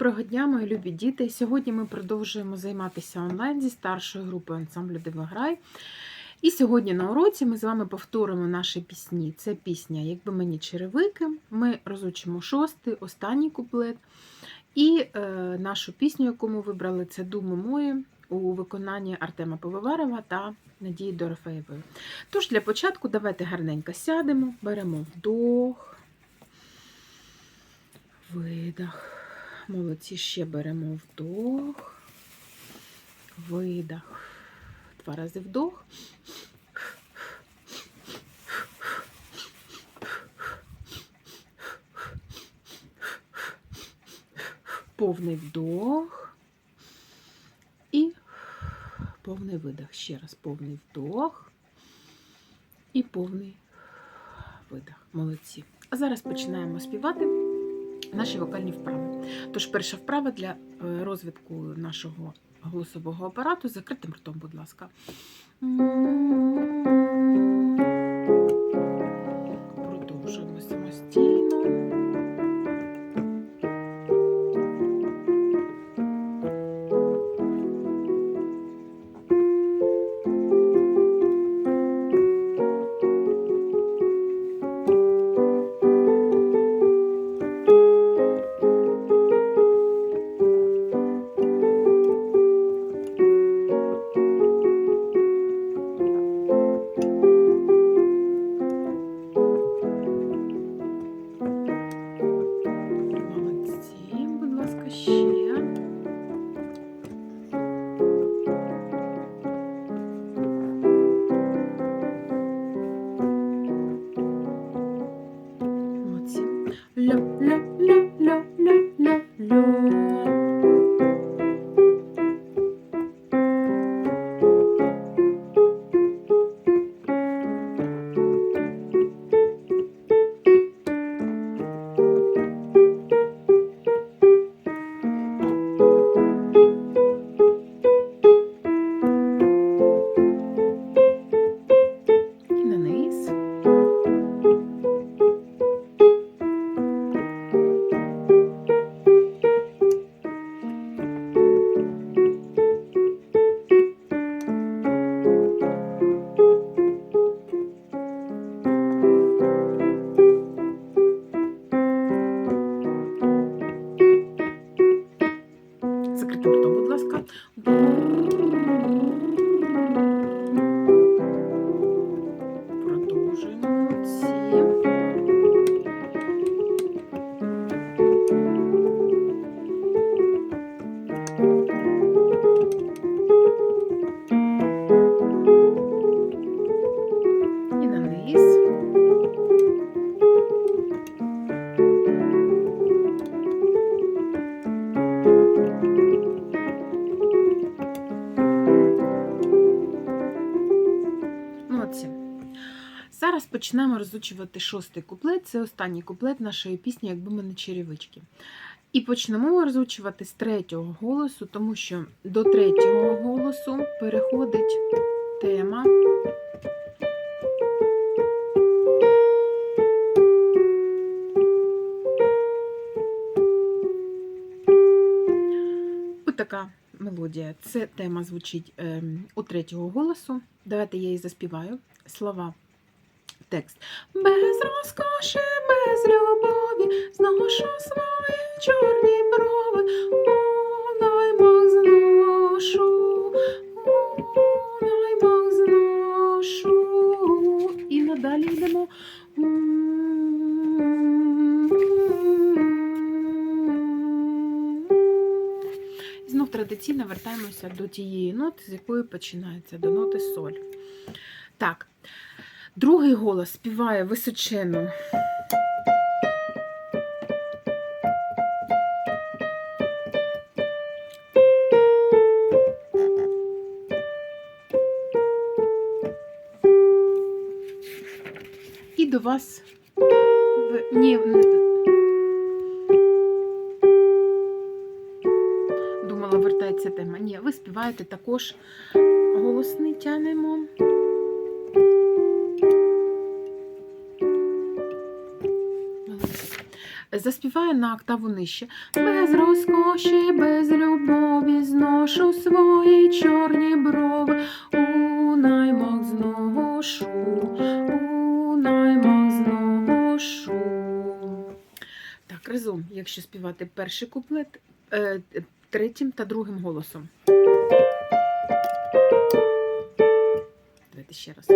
Доброго дня, мої любі діти! Сьогодні ми продовжуємо займатися онлайн зі старшою групою ансамблю Дивограй. І сьогодні на уроці ми з вами повторимо наші пісні. Це пісня Якби мені черевики. Ми розучимо шостий, останній куплет. І е, нашу пісню, яку ми вибрали, це Думи мої у виконанні Артема Пивоварова та Надії Дорофеєвої. Тож для початку давайте гарненько сядемо, беремо вдох, видах. Молодці, ще беремо вдох, видах. Два рази вдох. Повний вдох і повний видих. Ще раз повний вдох і повний видих. Молодці. А зараз починаємо співати наші вокальні вправи. Тож, перша вправа для е, розвитку нашого голосового апарату закритим ртом, будь ласка. Почнемо розучувати шостий куплет. Це останній куплет нашої пісні, якби ми не черевички. І почнемо розучувати з третього голосу, тому що до третього голосу переходить тема. Така мелодія. Це тема звучить ем, у третього голосу. Давайте я її заспіваю. Слова. Текст. Без розкоші, без любові, зношу свої чорні брови, у наймах зношу, у наймах зношу. І надалі йдемо. І знов традиційно вертаємося до тієї ноти, з якої починається, до ноти соль. Так, другий голос співає височено. І до вас. в- Ні, думала, вертається тема. Ні, ви співаєте також голосний тянемо. Заспіває на октаву нижче. Без розкоші, без любові зношу свої чорні брови. У наймах зношу, у наймах зношу. Так, разом, якщо співати перший куплет е, третім та другим голосом. Давайте ще раз.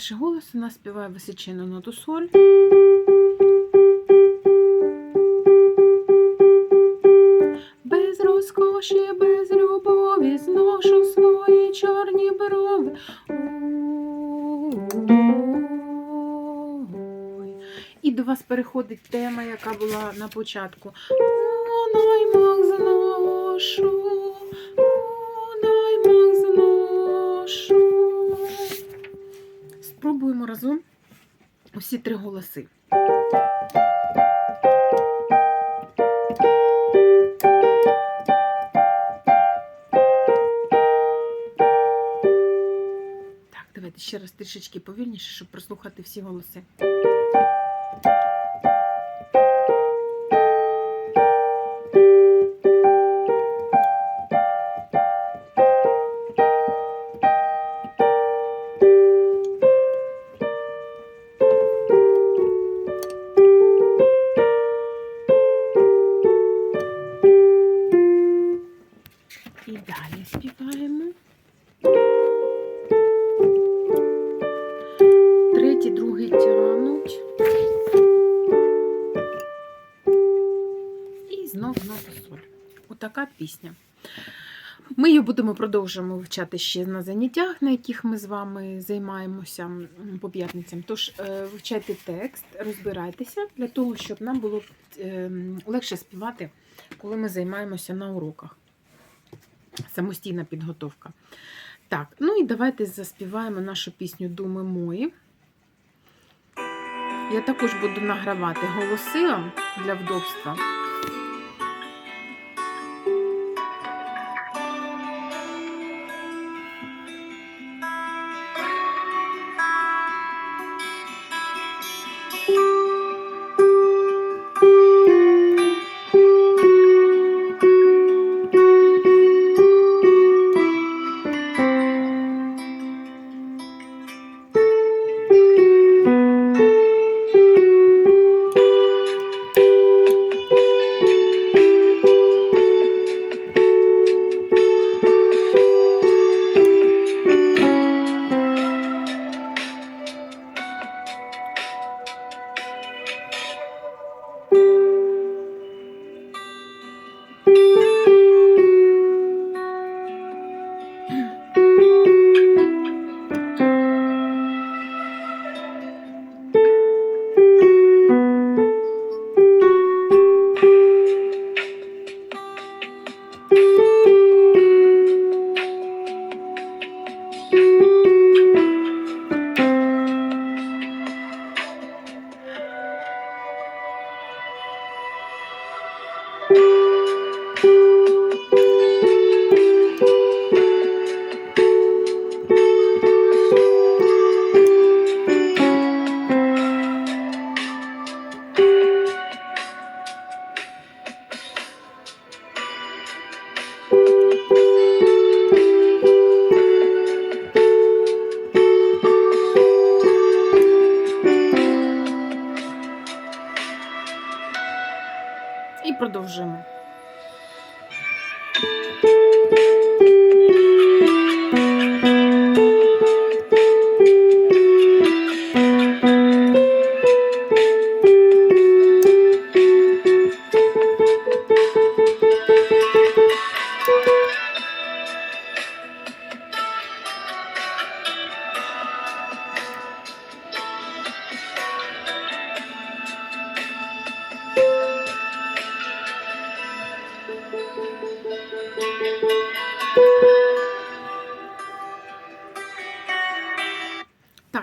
Перший голос у нас співає височену ноту соль. Без розкоші, без любові зношу свої чорні брови. І до вас переходить тема, яка була на початку. У наймах зношу, разом усі три голоси. Так, давайте ще раз трішечки повільніше, щоб прослухати всі голоси. Пісня. Ми її будемо продовжимо вивчати ще на заняттях, на яких ми з вами займаємося по п'ятницям. Тож е, вивчайте текст, розбирайтеся для того, щоб нам було е, легше співати, коли ми займаємося на уроках. Самостійна підготовка. Так, ну і давайте заспіваємо нашу пісню Думи мої. Я також буду награвати голоси для вдобства.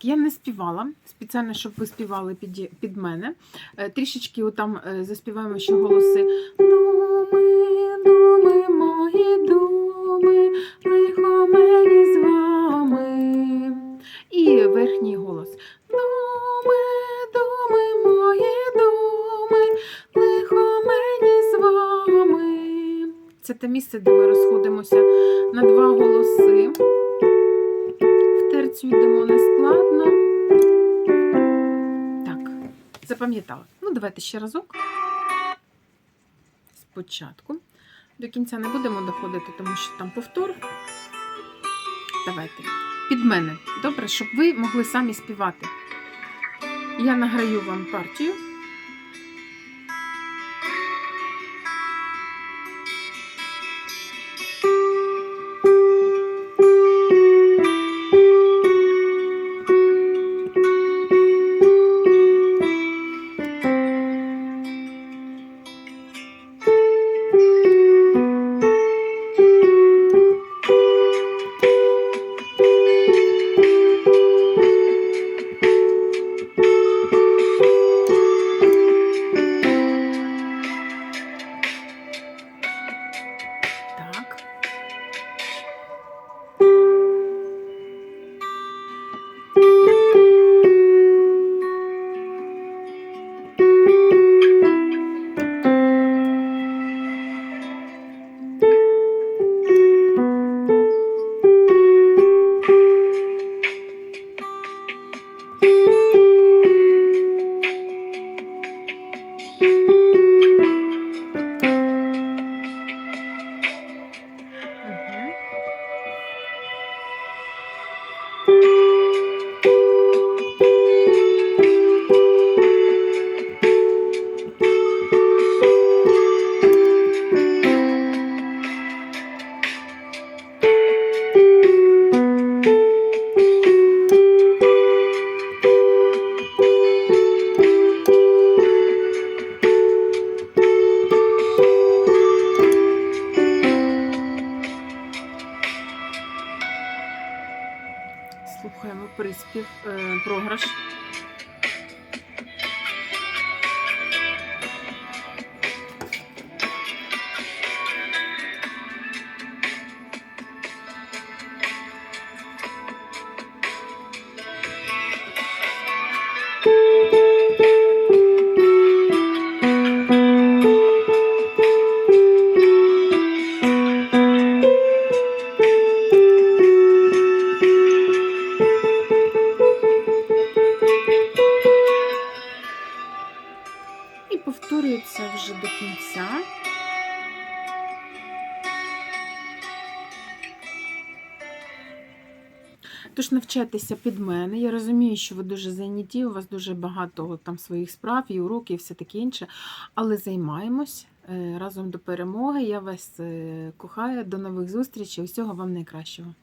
Так, я не співала спеціально, щоб ви співали під, під мене. Е, Трішечки отам е, заспіваємо ще голоси. Думи, думи, мої думи, лихо мені з вами. І верхній голос. Думи, думи, мої думи, лихо мені з вами. Це те місце, де ми розходимося на два голоси. В терцю йдемо нескладно. Так, запам'ятала. Ну, давайте ще разок. Спочатку. До кінця не будемо доходити, тому що там повтор. Давайте. Під мене. Добре, щоб ви могли самі співати. Я награю вам партію. Повторюється вже до кінця. Тож навчайтеся під мене. Я розумію, що ви дуже зайняті, у вас дуже багато там своїх справ і уроків, і все таке інше. Але займаємось е, разом до перемоги. Я вас е, кохаю. До нових зустрічей. Усього вам найкращого.